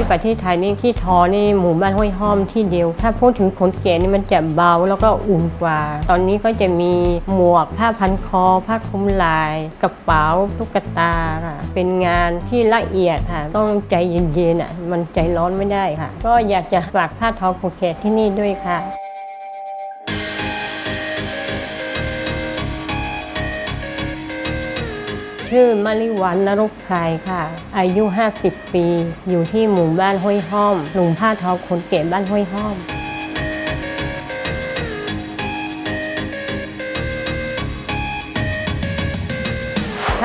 ที่ประเทศไทยนี่ที่ทอนี่หมู่บ้านห้วยห้อมที่เดียว ถ้าพูดถึงขนแกะนี่มันจะเบาแล้วก็อุ่นกว่า ตอนนี้ก็จะมีหมวกผ้าพันคอ ผ้าคลุมไหล่กระเป๋าตุ๊กตาค่ะเป็นงานที่ละเอียดค่ะ ต้องใจเย็นๆอะมันใจร้อนไม่ได้ค่ะ ก็อยากจะฝากผ้าทอขนแกะที่นี่ด้วยค่ะ ชื่อมาริวันนรุกไพรค่ะ อายุ 50 ปี อยู่ที่หมู่บ้านห้วยห้อมหลุงผ้าทอคนเก๋บ้านห้วยห้อม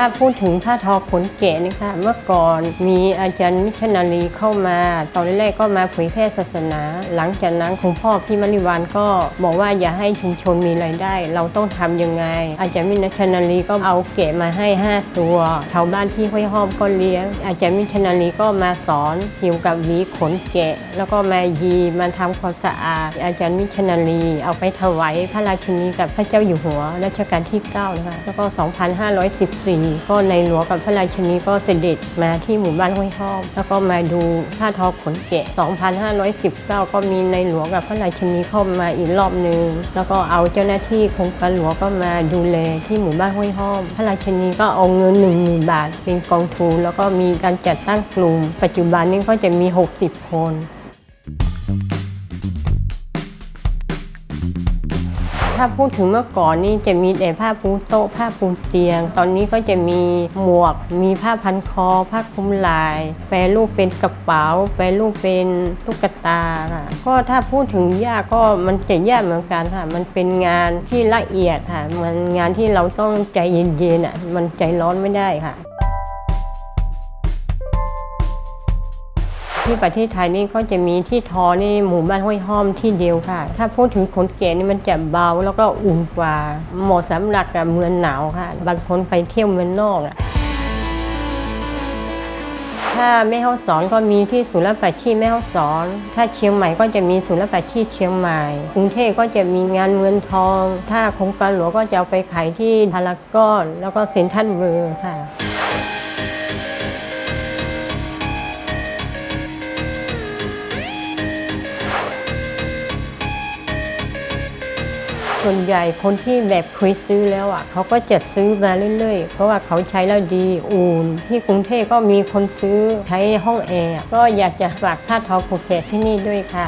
ถ้าพูดถึงผ้าทอขนเก๋นี่ค่ะเมื่อก่อนมีอาจารย์มิชนารีเข้ามา ตอนแรกก็มาเผยแพร่ศาสนา หลังจากนั้นคุณพ่อพี่มริวันก็บอกว่าอย่าให้ชุมชนมีรายได้ เราต้องทำยังไง อาจารย์มิชนารีก็เอาเก๋มาให้ 5 ตัวชาวบ้านที่ห้วยห้อมก็เลี้ยง อาจารย์มิชนารีก็มาสอนเกี่ยวกับหวีขนแกะแล้วก็มายีมาทำความสะอาด อาจารย์มิชนารีเอาไปถวายพระราชินีกับพระเจ้าอยู่หัวรัชกาลที่9นะคะแล้วก็ 2514ก็ในหลวงกับพระราชนีก็เสด็จมาที่หมู่บ้านห้วยห้อม แล้วก็มาดูผ้าทอขนแกะ 2519 ก็มีในหลวงกับพระราชนีเข้ามาอีกรอบหนึ่งแล้วก็เอาเจ้าหน้าที่โครงการหลวงก็มาดูแลที่หมู่บ้านห้วยห้อม พระราชนีก็เอาเงิน1 0,000บาท เป็นกองทุนแล้วก็มีการจัดตั้งกลุ่ม ปัจจุบันนี้ก็จะมี 60 คน ถ้าพูดถึงเมื่อก่อนนี่จะมีแต่ผ้าปูโต๊ะผ้าปูเตียง ตอนนี้ก็จะมีหมวก มีผ้าพันคอ ผ้าคลุมไหล่แปรรูปเป็นกระเป๋า แปรรูปเป็นตุ๊กตาค่ะก็ถ้าพูดถึงยากก็มันจะยากเหมือนกันค่ะ มันเป็นงานที่ละเอียดค่ะ มันงานที่เราต้องใจเย็นๆอะ มันใจร้อนไม่ได้ค่ะ ที่ประเทศไทยนี่ก็จะมีที่ทอนี่หมู่บ้านห้วยห้อมที่เดียวค่ะ ถ้าพูดถึงขนแกะนี่มันจะเบาแล้วก็อุ่นกว่าเหมาะสำหรับกับเมืองหนาวค่ะ บางคนไปเที่ยวเมืองนอกอะถ้าแม่ฮ่องสอนก็มีที่ศูนย์รับปัชีแม่ฮ่องสอน ถ้าเชียงใหม่ก็จะมีศูนย์รับปัชีเชียงใหม่ กรุงเทพก็จะมีงานเมืองทอง ถ้าคงการหลวงก็จะเอาไปขายที่พารากอนแล้วก็เซ็นทรัลเวิร์ค่ะ ส่วนใหญ่คนที่แบบเคยซื้อแล้วอะเขาก็จะซื้อมาเรื่อยๆ เพราะว่าเขาใช้แล้วดีอุ่นที่กรุงเทพก็มีคนซื้อใช้ห้องแอร์ก็อยากจะฝากผ้าทอผูกแขนที่นี่ด้วยค่ะ